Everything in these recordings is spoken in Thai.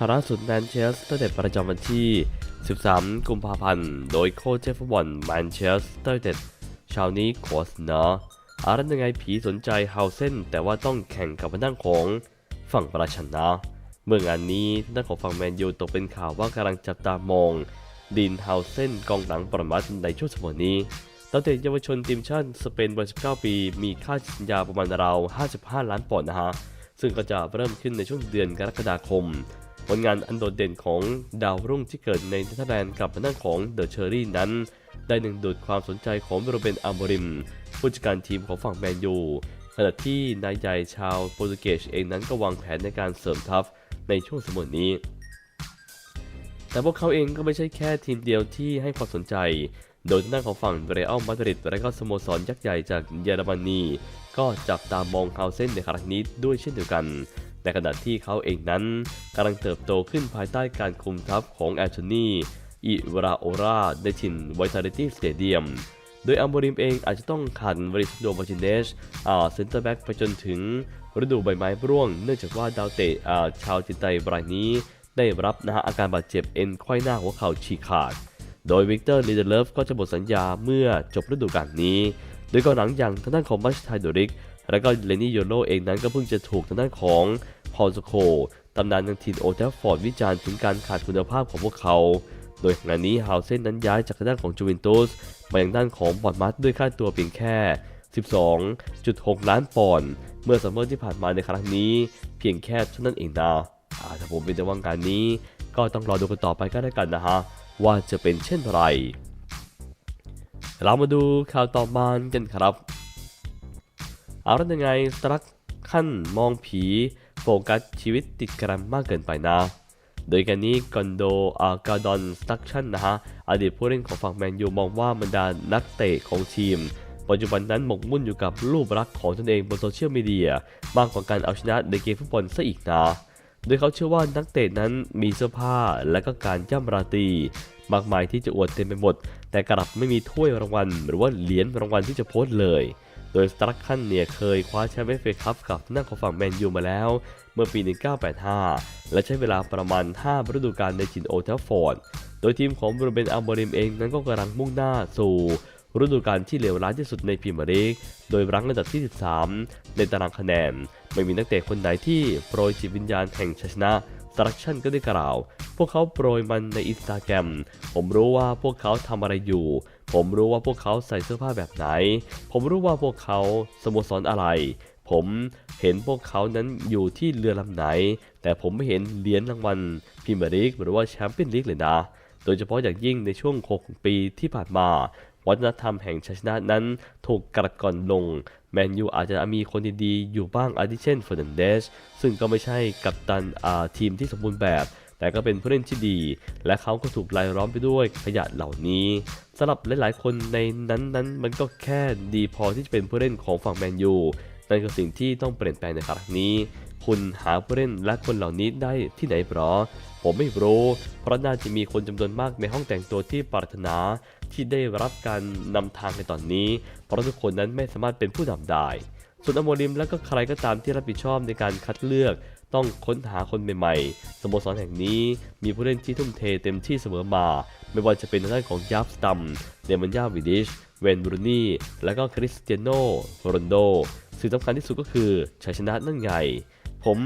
คาร่าสุดแมนเชสเตอร์เด็ดประจำวันที่ 13 กุมภาพันธ์ โดยโค้ชเจฟฟุตบอลแมนเชสเตอร์เด็ดชาวนี้โค้ชเนาะอารันยังไงผีสนใจเฮาเซนแต่ว่าต้องแข่งกับทางด้านของฝั่งประชันนะ เมื่องานนี้ทางด้านของฝั่งแมนยูตกเป็นข่าวว่ากำลังจับตามองดินเฮาเซนกองหลังประมาทในช่วงสมัยนี้ตั้งแต่เยาวชนทีมชาติสเปนวัย19 ปี มีค่าสัญญาประมาณราว 55 ล้านปอนด์นะฮะ ซึ่งก็จะเริ่มขึ้นในช่วงเดือนกรกฎาคม ผลงานอันโดดเด่นของดาวรุ่งที่เกิดในเนเธอร์แลนด์กับทางด้านของเดอะเชอรี่นั้น ได้ดึงดูดความสนใจของโรเบนอาร์มริม ผู้จัดการทีมของฝั่งแมนยูขณะที่นายใหญ่ชาวโปรตุเกสเองนั้นก็วางแผนในการเสริมทัพในช่วงสมัยนี้ แต่พวกเขาเองก็ไม่ใช่แค่ทีมเดียวที่ให้ความสนใจ โดยทางด้านของฝั่งเรอัลมาดริดและก็สโมสรยักษ์ใหญ่จากเยอรมนีก็จับตามองเฮาเซนในครั้งนี้ด้วยเช่นเดียวกัน ในขณะที่เขาเองนั้นกำลังเติบโตขึ้นภายใต้การคุมทัพของแอนโทนีอิราโอราในถิ่นไวทาริตี้สเตเดียม โดยอัมโบริมเองอาจจะต้องขันวริสโดมาจินเนชอ่าเซนเตอร์แบ็กไปจนถึงฤดูใบไม้ร่วง เนื่องจากว่าดาวเตะอ่าชาวจินไตรายนี้ได้รับนะฮะอาการบาดเจ็บเอ็นไขว้หน้าหัวเข่าฉีกขาด โดยวิกเตอร์ลีเดเลฟก็จะหมดสัญญาเมื่อจบฤดูกาลนี้ โดยกองหลังอย่างทางด้านของมัชไทโดริก และก็เลนี่โยโรเองนั้นก็เพิ่งจะถูกทางด้านของ พอลสโคตำนานทางทีมโอเทฟฟอร์ดวิจารณ์ถึงการขาดคุณภาพของพวกเขา โดยงานนี้ฮาวเซนนั้นย้ายจากด้านของจูเวนตุสมายังด้านของบอร์ดมัสด้วยค่าตัวเพียงแค่ 12.6 ล้านปอนด์เมื่อซัมเมอร์ที่ผ่านมาในครั้งนี้ เพียงแค่เท่านั้นเองนะอ่าถ้าผมเป็นในว่างการนี้ ก็ต้องรอดูกันต่อไปก็ได้กันนะฮะ ว่าจะเป็นเช่นไร เรามาดูข่าวต่อมากันครับ เอาล้วยังไงสตรักขั้นมองผี โฟกัสชีวิตติดกรมมากเกินไปนะ โดยการนี้กอนโดอากาดอนสตักชันนะฮะอดีตผู้เล่นของฝั่งแมนยูมองว่าบรรดานักเตะของทีม ปัจจุบันนั้นหมกมุ่นอยู่กับรูปลักษณ์ของตนเองบนโซเชียลมีเดียมากกว่าการเอาชนะในเกมฟุตบอลซะอีกนะโดยเขาเชื่อว่านักเตะนั้นมีเสื้อผ้าและก็การย่ำราตรีมากมายที่จะอวดเต็มไปหมด แต่กลับไม่มีถ้วยรางวัล หรือว่าเหรียญรางวัลที่จะโพสต์เลย ดยสตรักคันเนี่ยเคยคว้าแชมป์เอฟเอคัพกับหน้าของฝั่งแมนยูมาแล้ว เมื่อปี 1985 และใช้เวลาประมาณ 5 ฤดูกาลในจินโอเทลฟอร์ด โดยทีมของบรูเบนอัลโมริมเองนั้นก็กำลังมุ่งหน้าสู่ฤดูกาลที่เลวร้ายที่สุดในพรีเมียร์ลีก โดยรั้งอันดับที่ 13 ในตารางคะแนน ไม่มีนักเตะคนไหนที่โปรยจิตวิญญาณแห่งชัยชนะสตรักชั่นก็ได้กล่าว พวกเขาโปรยมันในอินสตาแกรม ผมรู้ว่าพวกเขาทำอะไรอยู่ ผมรู้ว่าพวกเขาใส่เสื้อผ้าแบบไหน ผมรู้ว่าพวกเขาสโมสรอะไร ผมเห็นพวกเขานั้นอยู่ที่เรือลำไหน แต่ผมไม่เห็นเหรียญรางวัลพรีเมียร์ลีกหรือว่าแชมเปี้ยนลีกเลยนะ โดยเฉพาะอย่างยิ่งในช่วง 6 ปีที่ผ่านมา วัฒนธรรมแห่งชัยชนะนั้นถูกกระก่อนลง แมนยูอาจจะมีคนดีๆอยู่บ้างอาทิเช่นเฟอร์นันเดสซึ่งก็ไม่ใช่กัปตันทีมที่สมบูรณ์แบบ แต่ก็เป็นผู้เล่นที่ดี และเขาก็ถูกรายล้อมไปด้วยขยะเหล่านี้สำหรับหลายๆ คนในนั้นนั้นมันก็แค่ดีพอที่จะเป็นผู้เล่นของฝั่งแมนยูนั่นคือสิ่งที่ต้องเปลี่ยนแปลงในครั้งนี้ คุณหาผู้เล่นและคนเหล่านี้ได้ที่ไหนหรอ ผมไม่รู้ เพราะน่าจะมีคนจำนวนมากในห้องแต่งตัวที่ปรารถนาที่ได้รับการนำทางในตอนนี้ เพราะทุกคนนั้นไม่สามารถเป็นผู้นำได้ ส่วนอโมริมและก็ใครก็ตามที่รับผิดชอบในการคัดเลือก ต้องค้นหาคนใหม่ๆ สโมสรแห่งนี้มีผู้เล่นที่ทุ่มเทเต็มที่เสมอมา ไม่ว่าจะเป็นด้านของยับสตัมเดมันยาวิดิช เวนบรูนี่ และก็คริสเตียโนโรนโด สิ่งสำคัญที่สุดก็คือชัยชนะนั่นไง ผม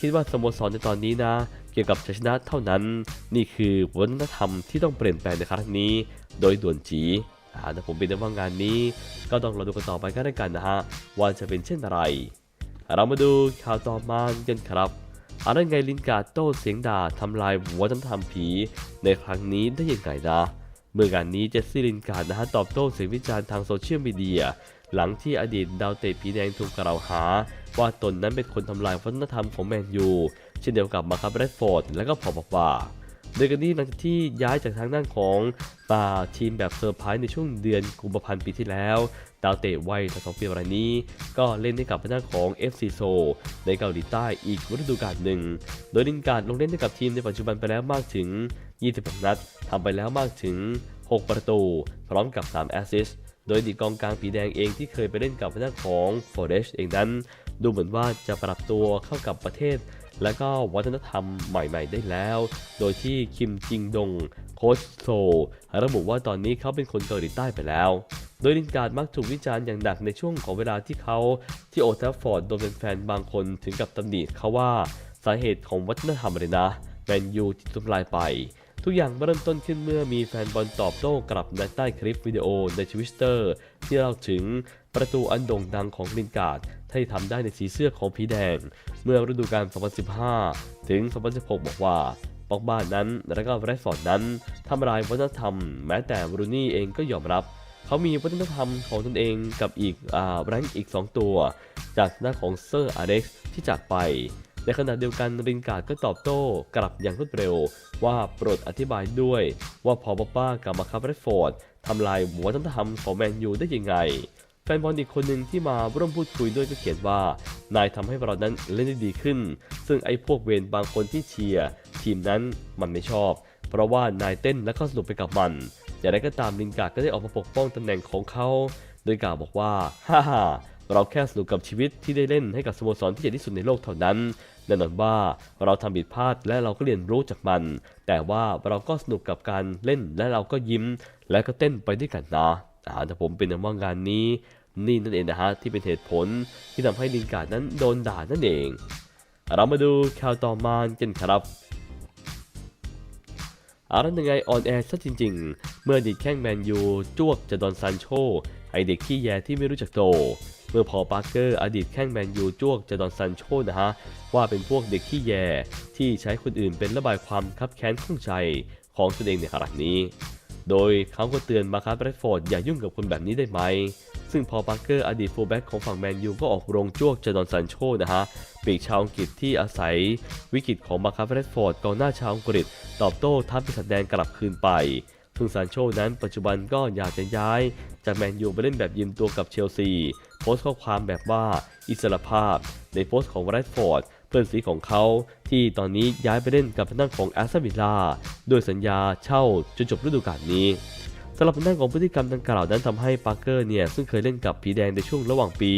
คิดว่าสโมสรในตอนนี้นะ เกี่ยวกับชัยชนะเท่านั้น นี่คือวัฒนธรรมที่ต้องเปลี่ยนแปลงในครั้งนี้ โดยด่วนจีแต่ผมเป็นในว่างานนี้ ก็ต้องรอดูกันต่อไปก็ได้กันนะฮะว่าจะเป็นเช่นไร เรามาดูข่าวต่อมากันครับอารันไงลินการ์ดโต้เสียงด่าทำลายวัฒนธรรมผี ในครั้งนี้ได้ยังไงนะ เมื่องานนี้เจสซี่ลินการ์ดนะฮะตอบโต้เสียงวิจารณ์ทางโซเชียลมีเดียหลังที่อดีตดาวเตะผีแดงถูกกล่าวหา ว่าตนนั้นเป็นคนทำลายวัฒนธรรมของแมนยู เช่นเดียวกับมาคาเบรดฟอร์ดและก็พอบอกว่าโดยกันนี้หลังจากที่ย้ายจากทางด้านของมาทีมแบบเซอร์ไพรส์ในช่วงเดือนกุมภาพันธ์ปีที่แล้ว ดาวเตะวัย32ปีรายนี้ ก็เล่นให้กับทางด้านของ FC s o ในเกาหลีใต้อีกฤดูกาลหนึ่ง โดยลินการ์ดลงเล่นให้กับทีมในปัจจุบันไปแล้วมากถึง 26 นัดทำไปแล้วมากถึง 6 ประตู พร้อมกับ 3 แอสซิสต์โดยดีกองกลางผีแดงเองที่เคยไปเล่นกับทางด้านของ f o r e s t เองนั้น ดูเหมือนว่าจะปรับตัวเข้ากับประเทศ และก็วัฒนธรรมใหม่ ๆ ได้แล้ว โดยที่คิมจิงดงโค้ชโซระบุว่าตอนนี้เขาเป็นคนเกาหลีใต้ไปแล้ว โดยลินการ์ดมักถูกวิจารณ์อย่างหนักในช่วงของเวลาที่เขาที่โอทราฟฟอร์ดโดนแฟนๆบางคนถึงกับตำหนิเขาว่าสาเหตุของวัฒนธรรมอะไรนะแมนยูที่ทำลายไป ทุกอย่างเริ่มต้นขึ้นเมื่อมีแฟนบอลตอบโต้กลับในใต้คลิปวิดีโอในทวิตเตอร์ที่เล่าถึงประตูอันโด่งดังของลินการ์ดที่ทำได้ในสีเสื้อของผีแดง เมื่อฤดูกาล 2015 ถึง 2016 บอกว่าปอกบ้านนั้นและก็แรดฟอร์ดนั้นทำลายวัฒนธรรม แม้แต่บรูนี่เองก็ยอมรับ เขามีวัฒนธรรมของตนเองกับอีกอ่าแรงค์อีก 2 ตัว จากหน้าของเซอร์อเล็กซ์ที่จากไป ในขณะเดียวกันรินการ์ดก็ตอบโต้กลับอย่างรวดเร็ว ว่าโปรดอธิบายด้วย ว่าพอปป้ากับมาคาร์เรดฟอร์ดทำลายวัฒนธรรมของแมนยูได้ยังไงแฟนบอลอีกคนหนึ่งที่มาร่วมพูดคุยด้วยก็เขียนว่า นายทำให้เรานั้นเล่นได้ดีขึ้น ซึ่งไอ้พวกเวนบางคนที่เชียร์ทีมนั้นมันไม่ชอบ เพราะว่านายเต้นและก็สนุกไปกับมัน อย่างไรก็ตามลินการ์ดก็ได้ออกมาปกป้องตำแหน่งของเขา โดยกล่าวบอกว่า ฮ่าฮ่าเราแค่สนุกกับชีวิตที่ได้เล่นให้กับสโมสรที่ใหญ่ที่สุดในโลกเท่านั้นแน่นอนว่าเราทำผิดพลาดและเราก็เรียนรู้จากมัน แต่ว่าเราก็สนุกกับการเล่นและเราก็ยิ้ม และก็เต้นไปด้วยกันนะอาแต่ผมเป็นว่างานนี้ นี่นั่นเองนะฮะที่เป็นเหตุผลที่ทำให้ลินการ์ดนั้นโดนด่านั่นเอง เรามาดูข่าวต่อมากันครับ อารันยังไงออนแอร์ซะจริง ๆ เมื่อดีดแข้งแมนยูจวกจะดอนซานโชไอเด็กขี้แยที่ไม่รู้จักโต เมื่อพอปาร์เกอร์อดีตแข้งแมนยูจวกจะดอนซานโชนะฮะ ว่าเป็นพวกเด็กขี้แยที่ใช้คนอื่นเป็นระบายความคับแค้นข้องใจของตนเองในขณะนี้ โดยเขาก็เตือนมาคาร์แบรดฟอร์ดอย่ายุ่งกับคนแบบนี้ได้ไหม ซึ่งพอลปาร์เกอร์อดีตฟูลแบ็กของฝั่งแมนยูก็ออกโรงจวกจดอนซานโชนะฮะปีกชาวอังกฤษที่อาศัยวิกฤตของมาคาร์แบรดฟอร์ดกองหน้าชาวอังกฤษ ตอบโต้ทัพปีศาจแดงกลับคืนไปซึ่งซานโชนั้นปัจจุบันก็อยากจะย้าย จากแมนยูไปเล่นแบบยืมตัวกับเชลซี โพสต์ข้อความแบบว่าอิสรภาพ ในโพสต์ของแรดฟอร์ดเพื่อนสีของเขา ที่ตอนนี้ย้ายไปเล่นกับทางด้านของแอสตันวิลล่าด้วยสัญญาเช่าจนจบฤดูกาลนี้ สำหรับทางด้านของพฤติกรรมดังกล่าวนั้นทำให้ปาร์เกอร์เนี่ยซึ่งเคยเล่นกับผีแดงในช่วงระหว่างปี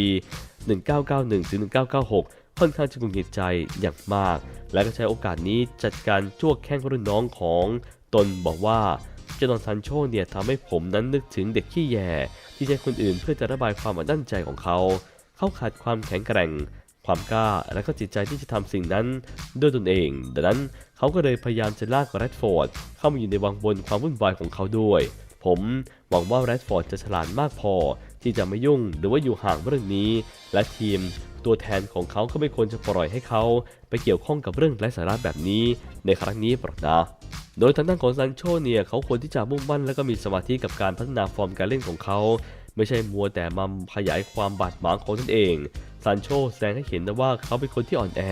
1991ถึง1996 ค่อนข้างจะหงุดหงิดใจอย่างมาก และก็ใช้โอกาสนี้จัดการจ้วกแข้งรุ่นน้องของตนบอกว่าเจดอนซันโชเนี่ยทำให้ผมนั้นนึกถึงเด็กขี้แยที่ใช้คนอื่นเพื่อจะระบายความอัดอั้นใจของเขา เขาขาดความแข็งแกร่ง ความกล้าและก็จิตใจที่จะทำสิ่งนั้นด้วยตนเอง ดังนั้นเขาก็เลยพยายามจะลากแรดฟอร์ดเข้ามาอยู่ในวังบนความวุ่นวายของเขาด้วย ผมหวังว่าแรดฟอร์ดจะฉลาดมากพอ ที่จะไม่ยุ่งหรือว่าอยู่ห่างเรื่องนี้ และทีมตัวแทนของเขาก็ไม่ควรจะปล่อยให้เขาไปเกี่ยวข้องกับเรื่องไร้สาระแบบนี้ในครั้งนี้หรอกนะโดยทางด้านของซันโชเนี่ยเขาควรที่จะมุ่งมั่นและก็มีสมาธิกับการพัฒนาฟอร์มการเล่นของเขา ไม่ใช่มัวแต่มาขยายความบาดหมางของตนเองซันโชแสดงให้เห็นนะว่าเขาเป็นคนที่อ่อนแอ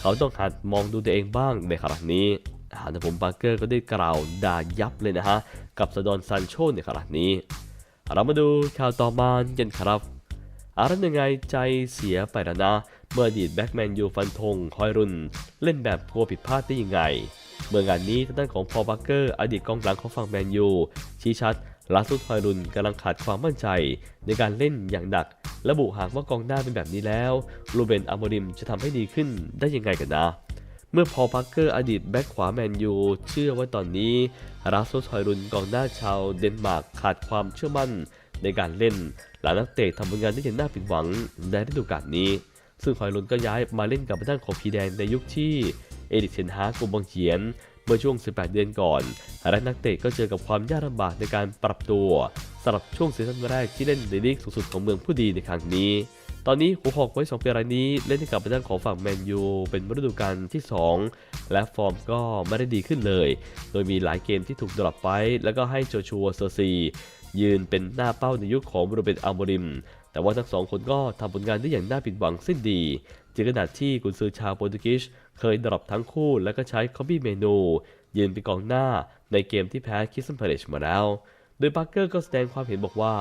เขาต้องหัดมองดูตัวเองบ้างในขณะนี้ อ่าแต่ผมปาร์เกอร์ก็ได้กล่าวด่ายับเลยนะฮะ กับสดอนซันโชในขณะนี้ เรามาดูข่าวต่อมากันครับอารันยังไงใจเสียไปแล้วนะ เมื่ออดีตแบ็กแมนยูฟันธงคอยรุน เล่นแบบกลัวผิดพลาดได้ยังไง เมื่องานนี้ทางด้านของพอลบัคเกอร์อดีตกองหลังของฝั่งแมนยูชี้ชัดลาสุดคอยรุนกำลังขาดความมั่นใจ ในการเล่นอย่างหนัก ระบุหากว่ากองหน้าเป็นแบบนี้แล้วลูเบนอาโมริมจะทำให้ดีขึ้นได้ยังไงกันนะ เมื่อพอพักเกอร์อดีตแบ็กขวาแมนยู เชื่อว่าตอนนี้ราสโซทอยรุนกองหน้าชาวเดนมาร์กขาดความเชื่อมั่นในการเล่น หลังนักเตะทำผลงานได้อย่างน่าผิดหวังในฤดูกาลนี้ ซึ่งฮอยลุนก็ย้ายมาเล่นกับทางด้านของพีแดงในยุคที่เอดิเซนฮาร์กบังเขียนเมื่อช่วง 18 เดือนก่อนและนักเตะก็เจอกับความยากลำบากในการปรับตัวสำหรับช่วงซีซั่นแรกที่เล่นในลีกสูงสุดของเมืองผู้ดีในครั้งนี้ ตอนนี้หัวหอกไว้2ปีรายนี้เล่นให้กับทางด้านของฝั่งแมนยูเป็นฤดูกาลที่ 2 และฟอร์มก็ไม่ได้ดีขึ้นเลย โดยมีหลายเกมที่ถูกดรอปไป แล้วก็ให้โจชัวเซอร์ซี ยืนเป็นหน้าเป้าในยุคของโรเบตอัลโมริม แต่ว่าทั้งสองคนก็ทำผลงานได้อย่างน่าผิดหวังสิ้นดีถึงขนาดที่กุนซือชาวโปรตุเกสเคยดรอปทั้งคู่แล้วก็ใช้คอบบี้เมนู ยืนเป็นกองหน้าในเกมที่แพ้คิสซันเพลชมาแล้ว โดยปาร์เกอร์ก็แสดงความเห็นบอกว่า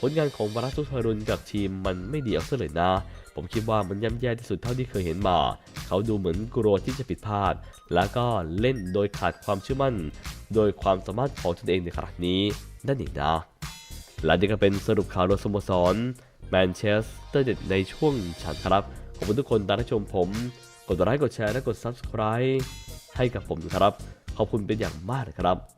ผลงานของบารัสตุทรุนกับทีมมันไม่ดีเอาซะเลยนะ ผมคิดว่ามันย่ำแย่ที่สุดเท่าที่เคยเห็นมา เขาดูเหมือนกลัวที่จะผิดพลาด แล้วก็เล่นโดยขาดความเชื่อมั่น โดยความสามารถของตนเองในครั้งนี้นั่นเองนะ และนี่ก็เป็นสรุปข่าวโดยสโมสรแมนเชสเตอร์เด็ดในช่วงฉันครับ ขอบคุณทุกคนที่รับชมผม กดไลค์กดแชร์และกด Subscribe ให้กับผมนะครับ ขอบคุณเป็นอย่างมากนะครับ